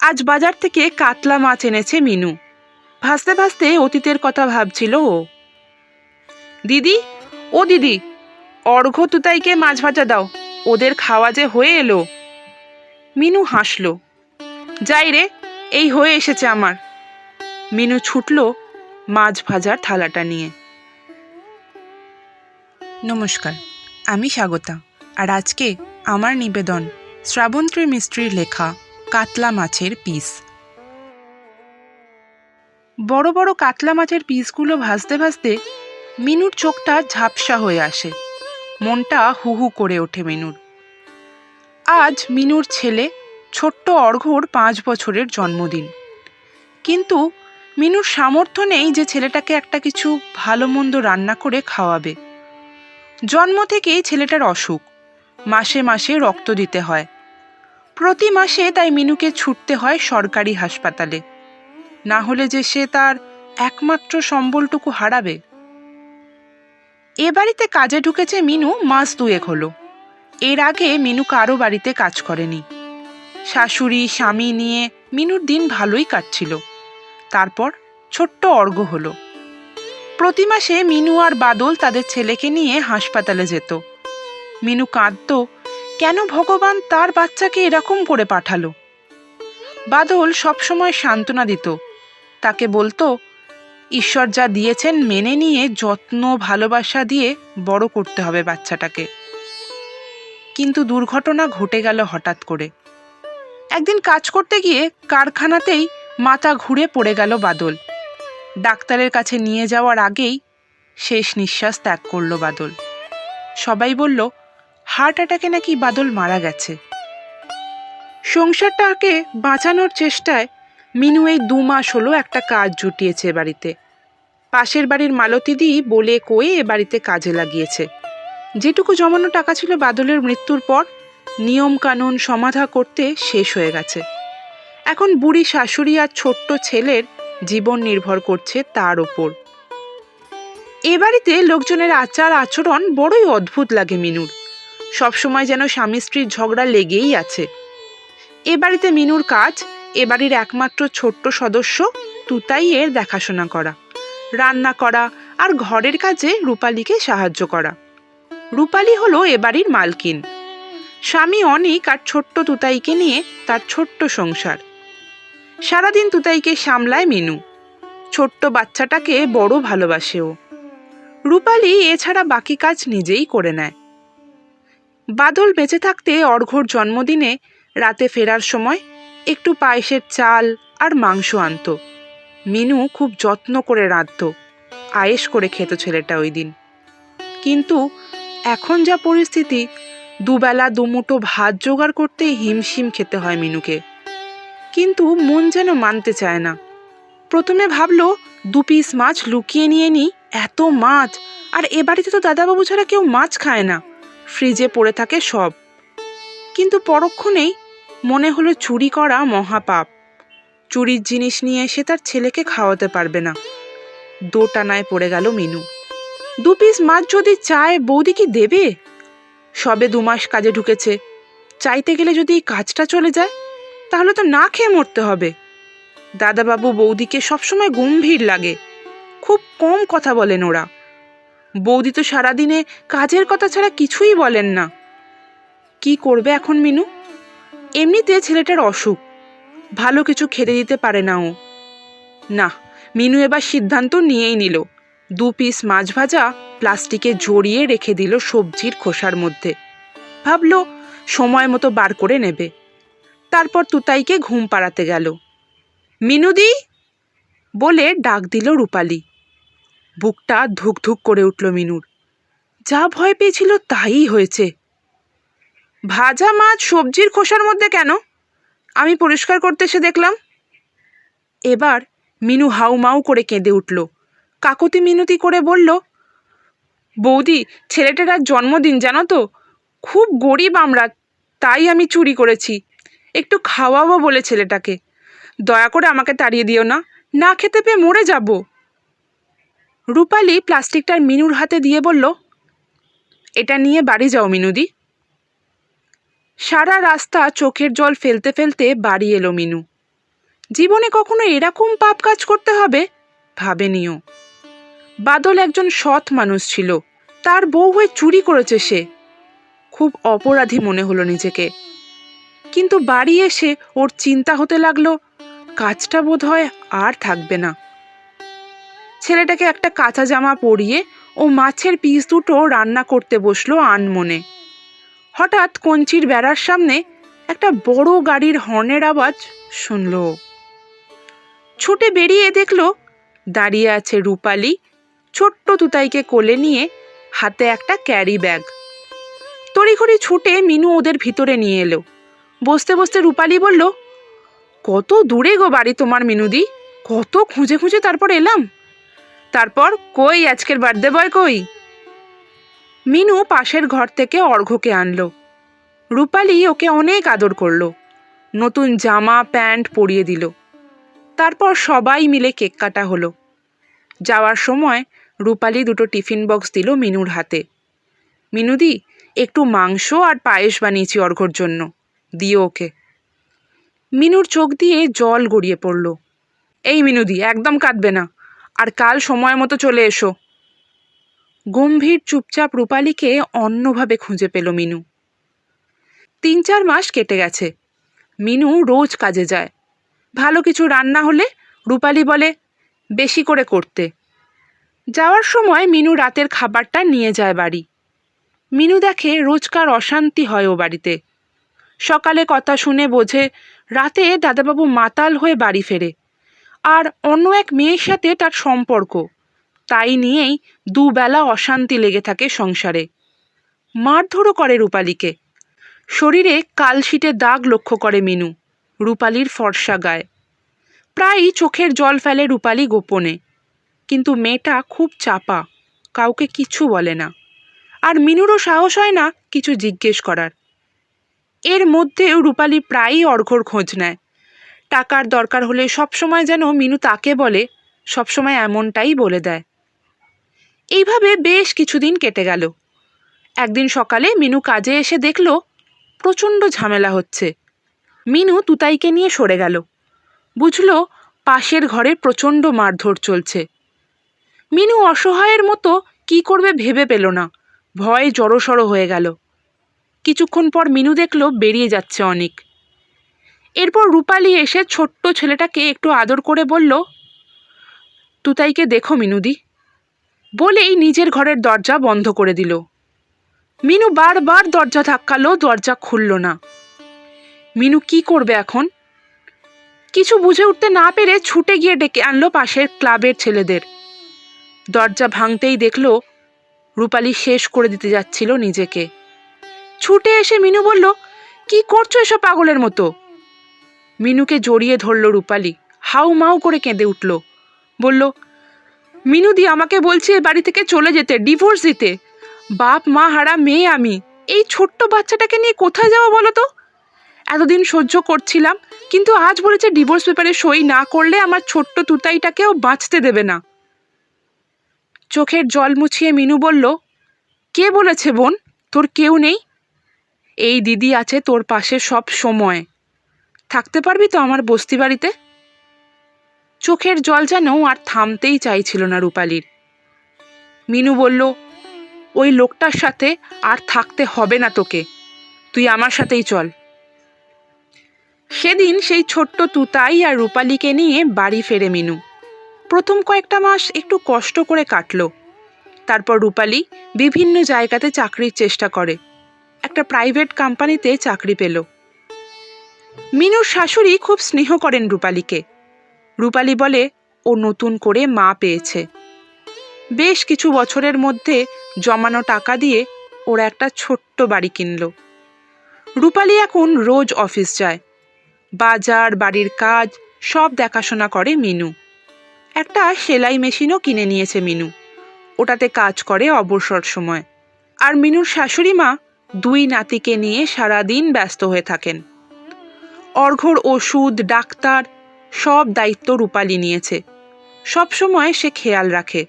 আজ বাজার থেকে কাতলা মাছ এনেছে মিনু। ভাসতে ভাসতে অতীতের কথা ভাবছিল ও। দিদি ও দিদি অর্ঘ্য তুতাইকে মাছ ভাজা দাও, ওদের খাওয়া যে হয়ে এলো। মিনু হাসলো। যাই রে, এই হয়ে এসেছে আমার। মিনু ছুটল মাছ ভাজার থালাটা নিয়ে। নমস্কার, আমি স্বাগতা, আর আজকে আমার নিবেদন শ্রাবন্ত্রী মিস্ত্রির লেখা। কাতলা মাছের পিস। বড় বড় কাতলা মাছের পিসগুলো ভাজতে ভাজতে মিনুর চোখটা ঝাপসা হয়ে আসে। মনটা হু হু করে ওঠে মিনুর। আজ মিনুর ছেলে ছোট্ট অর্ঘ্যর পাঁচ বছরের জন্মদিন। কিন্তু মিনুর সামর্থ্য নেই যে ছেলেটাকে একটা কিছু ভালো মন্দ রান্না করে খাওয়াবে। জন্ম থেকেই ছেলেটার অসুখ। মাসে মাসে রক্ত দিতে হয়। প্রতি মাসে তাই মিনুকে ছুটতে হয় সরকারি হাসপাতালে। না হলে যে সে তার একমাত্র সম্বলটুকু হারাবে। এ বাড়িতে কাজে ঢুকেছে মিনু মাস দুয়েক হলো। এর আগে মিনু কারও বাড়িতে কাজ করেনি। শাশুড়ি, স্বামী নিয়ে মিনুর দিন ভালোই কাটছিল। তারপর ছোট্ট অর্ঘ হলো। প্রতি মাসে মিনু আর বাদল তাদের ছেলেকে নিয়ে হাসপাতালে যেত। মিনু কাঁদত কেন ভগবান তার বাচ্চাকে এরকম করে পাঠালো? বাদল সবসময় সান্ত্বনা দিত। তাকে বলতো, ঈশ্বর যা দিয়েছেন মেনে নিয়ে যত্ন, ভালোবাসা দিয়ে বড় করতে হবে বাচ্চাটাকে। কিন্তু দুর্ঘটনা ঘটে গেল হঠাৎ করে। একদিন কাজ করতে গিয়ে কারখানাতেই মাথা ঘুরে পড়ে গেল বাদল। ডাক্তারের কাছে নিয়ে যাওয়ার আগেই শেষ নিঃশ্বাস ত্যাগ করল বাদল। সবাই বলল হার্ট অ্যাটাকে নাকি বাদল মারা গেছে। সংসারটাকে বাঁচানোর চেষ্টায় মিনু এই দু মাস হলো একটা কাজ জুটিয়েছে বাড়িতে। পাশের বাড়ির মালতীদি বলে কয়ে এ বাড়িতে কাজে লাগিয়েছে। যেটুকু জমানো টাকা ছিল বাদলের মৃত্যুর পর নিয়ম কানুন সমাধা করতে শেষ হয়ে গেছে। এখন বুড়ি শাশুড়ি আর ছোট্ট ছেলের জীবন নির্ভর করছে তার ওপর। এ বাড়িতে লোকজনের আচার আচরণ বড়ই অদ্ভুত লাগে মিনুর। সবসময় যেন স্বামী স্ত্রীর ঝগড়া লেগেই আছে। এ বাড়িতে মিনুর কাজ, এ বাড়ির একমাত্র ছোট্ট সদস্য তুতাইয়ের দেখাশোনা করা। রান্না করা আর ঘরের কাজে রূপালীকে সাহায্য করা। রূপালী হলো এ বাড়ির মালকিন। স্বামী অনিক আর ছোট্ট তুতাইকে নিয়ে তার ছোট্ট সংসার। সারাদিন তুতাইকে সামলায় মিনু। ছোট্ট বাচ্চাটাকে বড় ভালোবাসেও রূপালী এছাড়া বাকি কাজ নিজেই করে নেয়। বাদল বেঁচে থাকতে অর্ঘ্যর জন্মদিনে রাতে ফেরার সময় একটু পায়েসের চাল আর মাংস আনতো। মিনু খুব যত্ন করে রাঁধত আয়েস করে খেত ছেলেটা ওই দিন কিন্তু এখন যা পরিস্থিতি, দুবেলা দুমুঠো ভাত জোগাড় করতেই হিমশিম খেতে হয় মিনুকে। কিন্তু মন যেন মানতে চায় না। প্রথমে ভাবলো, দু পিস মাছ লুকিয়ে নিয়ে নিই এত মাছ, আর এ বাড়িতে তো দাদাবাবু ছাড়া কেউ মাছ খায় না। ফ্রিজে পড়ে থাকে সব। কিন্তু পরক্ষণেই মনে হলো চুরি করা মহাপাপ। চুরির জিনিস নিয়ে এসে তার ছেলেকে খাওয়াতে পারবে না। দোটানায় পড়ে গেল মিনু। দু পিস মাছ যদি চায়, বৌদি কি দেবে? সবে দু মাস কাজে ঢুকেছে। চাইতে গেলে যদি কাজটা চলে যায়, তাহলে তো না খেয়ে মরতে হবে। দাদাবাবু বৌদিকে সবসময় গম্ভীর লাগে। খুব কম কথা বলেন ওরা। বৌদি তো সারাদিনে কাজের কথা ছাড়া কিছুই বলেন না। কি করবে এখন মিনু? এমনিতে ছেলেটার অসুখ। ভালো কিছু খেতে দিতে পারে না ও। না, মিনু এবার সিদ্ধান্ত নিয়েই নিল। দু পিস মাছ ভাজা প্লাস্টিকে জড়িয়ে রেখে দিল সবজির খোসার মধ্যে। ভাবল, সময় মতো বার করে নেবে। তারপর তুতাইকে ঘুম পাড়াতে গেল। মিনুদি বলে ডাক দিল রূপালী। বুকটা ধুক ধুক করে উঠল মিনুর। যা ভয় পেয়েছিল তাই হয়েছে। ভাজা মাছ সবজির খোসার মধ্যে কেন? আমি পরিষ্কার করতে এসে দেখলাম। এবার মিনু হাউমাউ করে কেঁদে উঠল। কাকতি মিনতি করে বলল, বৌদি, ছেলেটার আজ জন্মদিন, জানো তো? খুব গরিব আমরা, তাই আমি চুরি করেছি। একটু খাওয়াবো বলে ছেলেটাকে। দয়া করে আমাকে তাড়িয়ে দিও না। না খেতে পেয়ে মরে যাব। রূপালি প্লাস্টিকটার মিনুর হাতে দিয়ে বলল, এটা নিয়ে বাড়ি যাও মিনুদি। সারা রাস্তা চোখের জল ফেলতে ফেলতে বাড়ি এলো মিনু। জীবনে কখনো এরকম পাপ কাজ করতে হবে? ভাবেনিও। বাদল একজন সৎ মানুষ ছিল। তার বউ হয়ে চুরি করেছে সে। খুব অপরাধী মনে হলো নিজেকে। কিন্তু বাড়ি এসে ওর চিন্তা হতে লাগল। কাজটা বোধ হয় আর থাকবে না। ছেলেটাকে একটা কাঁচা জামা পরিয়ে ও মাছের পিস দুটো রান্না করতে বসল আনমনে। হঠাৎ কঞ্চির বেড়ার সামনে একটা বড় গাড়ির হর্নের আওয়াজ শুনল। ছুটে বেরিয়ে দেখল দাঁড়িয়ে আছে রূপালী ছোট্ট তুতাইকে কোলে নিয়ে হাতে একটা ক্যারি ব্যাগ তড়িঘড়ি ছুটে মিনু ওদের ভিতরে নিয়ে এলো। বসতে বসতে রূপালী বলল, কত দূরে গো বাড়ি তোমার মিনুদি? কত খুঁজে খুঁজে তারপর এলাম? তারপর কই আজকের বার্থডে বয় কই? মিনু পাশের ঘর থেকে অর্ঘ্যকে আনলো। রূপালি ওকে অনেক আদর করল। নতুন জামা, প্যান্ট পরিয়ে দিল। তারপর সবাই মিলে কেক কাটা হলো। যাওয়ার সময় রূপালি দুটো টিফিন বক্স দিল মিনুর হাতে। মিনুদি একটু মাংস আর পায়েস বানিয়েছি অর্ঘ্যর জন্য। দিও ওকে। মিনুর চোখ দিয়ে জল গড়িয়ে পড়ল। এই মিনুদি একদম কাঁদবে না। আর কাল সময় মতো চলে এসো। গম্ভীর চুপচাপ রূপালীকে অন্যভাবে খুঁজে পেল মিনু। তিন চার মাস কেটে গেছে। মিনু রোজ কাজে যায়। ভালো কিছু রান্না হলে রূপালী বলে, বেশি করে করতে। যাওয়ার সময় মিনু রাতের খাবারটা নিয়ে যায় বাড়ি। মিনু দেখে রোজকার অশান্তি হয় ও বাড়িতে। সকালে কথা শুনে বোঝে, রাতে দাদাবাবু মাতাল হয়ে বাড়ি ফেরে। আর অন্য এক মেয়ের সাথে তার সম্পর্ক। তাই নিয়েই দুবেলা অশান্তি লেগে থাকে সংসারে। মারধরও করে রূপালীকে। শরীরে কালশিটে দাগ লক্ষ্য করে মিনু, রূপালীর ফর্সা গায়ে। প্রায়ই চোখের জল ফেলে রূপালি গোপনে। কিন্তু মেয়েটা খুব চাপা, কাউকে কিছু বলে না। আর মিনুরও সাহস হয় না কিছু জিজ্ঞেস করার। এর মধ্যেও রূপালি প্রায়ই অর্ঘর খোঁজ নেয়। টাকার দরকার হলে সবসময় যেন মিনু তাকে বলে, সবসময় এমনটাই বলে দেয়। এইভাবে বেশ কিছুদিন কেটে গেল। একদিন সকালে মিনু কাজে এসে দেখল প্রচণ্ড ঝামেলা হচ্ছে। মিনু তুতাইকে নিয়ে সরে গেল। বুঝলো পাশের ঘরে প্রচণ্ড মারধর চলছে। মিনু অসহায়ের মতো কি করবে ভেবে পেল না, ভয়ে জড়সড় হয়ে গেল। কিছুক্ষণ পর মিনু দেখল বেরিয়ে যাচ্ছে অনেক। এরপর রূপালী এসে ছোট্ট ছেলেটাকে একটু আদর করে বলল, তুতাইকে দেখো মিনুদি। বলেই নিজের ঘরের দরজা বন্ধ করে দিল। মিনু বারবার দরজা ধাক্কালো, দরজা খুলল না। মিনু কি করবে এখন? কিছু বুঝে উঠতে না পেরে ছুটে গিয়ে ডেকে আনলো পাশের ক্লাবের ছেলেদের। দরজা ভাঙতেই দেখল, রূপালী শেষ করে দিতে যাচ্ছিল নিজেকে। ছুটে এসে মিনু বলল, কি করছ এসব পাগলের মতো? মিনুকে জড়িয়ে ধরল রূপালী। হাউ মাউ করে কেঁদে উঠল। বলল মিনুদি আমাকে বলছে এ বাড়ি থেকে চলে যেতে, ডিভোর্স দিতে। বাপ, মা হারা মেয়ে আমি। এই ছোট্ট বাচ্চাটাকে নিয়ে কোথায় যাব বলো তো? এতদিন সহ্য করছিলাম, কিন্তু আজ বলেছে ডিভোর্স পেপারে সই না করলে আমার ছোট্ট তুতাইটাকেও বাঁচতে দেবে না। চোখের জল মুছিয়ে মিনু বলল, কে বলেছে বোন? তোর কেউ নেই? এই দিদি আছে তোর পাশে সব সময়। থাকতে পারবি তো আমার বস্তি বাড়িতে? চোখের জল যেন আর থামতেই চাইছিল না রূপালির। মিনু বলল, ওই লোকটার সাথে আর থাকতে হবে না তোকে। তুই আমার সাথেই চল। সেদিন সেই ছোট্ট তুতাই আর রূপালিকে নিয়ে বাড়ি ফেরে মিনু। প্রথম কয়েকটা মাস একটু কষ্ট করে কাটলো। তারপর রূপালি বিভিন্ন জায়গাতে চাকরির চেষ্টা করে। একটা প্রাইভেট কোম্পানিতে চাকরি পেল। মিনুর শাশুড়ি খুব স্নেহ করেন রূপালীকে। রূপালী বলে, ও নতুন করে মা পেয়েছে। বেশ কিছু বছরের মধ্যে জমানো টাকা দিয়ে ওরা একটা ছোট্ট বাড়ি কিনল। রূপালী এখন রোজ অফিস যায়। বাজার, বাড়ির কাজ, সব দেখাশোনা করে মিনু। একটা সেলাই মেশিনও কিনে নিয়েছে মিনু। ওটাতে কাজ করে অবসর সময়। আর মিনুর শাশুড়ি মা দুই নাতিকে নিয়ে সারাদিন ব্যস্ত হয়ে থাকেন। অর্ঘর, ওষুধ, ডাক্তার, সব দায়িত্ব রূপালি নিয়েছে। সব সময় সে খেয়াল রাখে।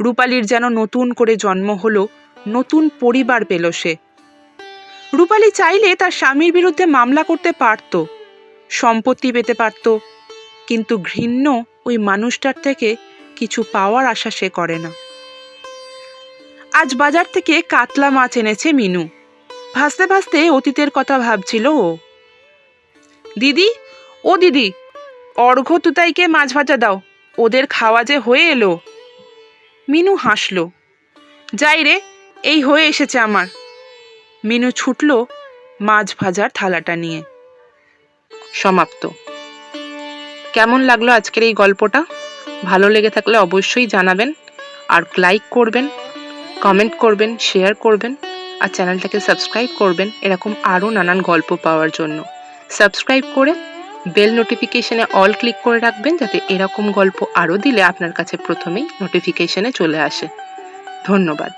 রূপালির যেন নতুন করে জন্ম হলো, নতুন পরিবার পেল সে। রূপালি চাইলে তার স্বামীর বিরুদ্ধে মামলা করতে পারত, সম্পত্তি পেতে পারত, কিন্তু ঘৃণ্য ওই মানুষটার থেকে কিছু পাওয়ার আশা সে করে না। আজ বাজার থেকে কাতলা মাছ এনেছে মিনু। ভাসতে ভাসতে অতীতের কথা ভাবছিল ও। দিদি, ও দিদি, অর্ঘ তুতাইকে মাছ ভাজা দাও, ওদের খাওয়া যে হয়ে এলো। মিনু হাসল, যাই রে, এই হয়ে এসেছে আমার। মিনু ছুটল মাছ ভাজার থালাটা নিয়ে। সমাপ্ত। কেমন লাগল আজকের এই গল্পটা? ভালো লেগে থাকলে অবশ্যই জানাবেন, আর লাইক করবেন, কমেন্ট করবেন, শেয়ার করবেন, আর চ্যানেলটাকে সাবস্ক্রাইব করবেন, এরকম আরও নানান গল্প পাওয়ার জন্য। সাবস্ক্রাইব করে বেল নোটিফিকেশনে অল ক্লিক করে রাখবেন যাতে এরকম গল্প আরও দিলে আপনার কাছে প্রথমেই নোটিফিকেশনে চলে আসে। ধন্যবাদ।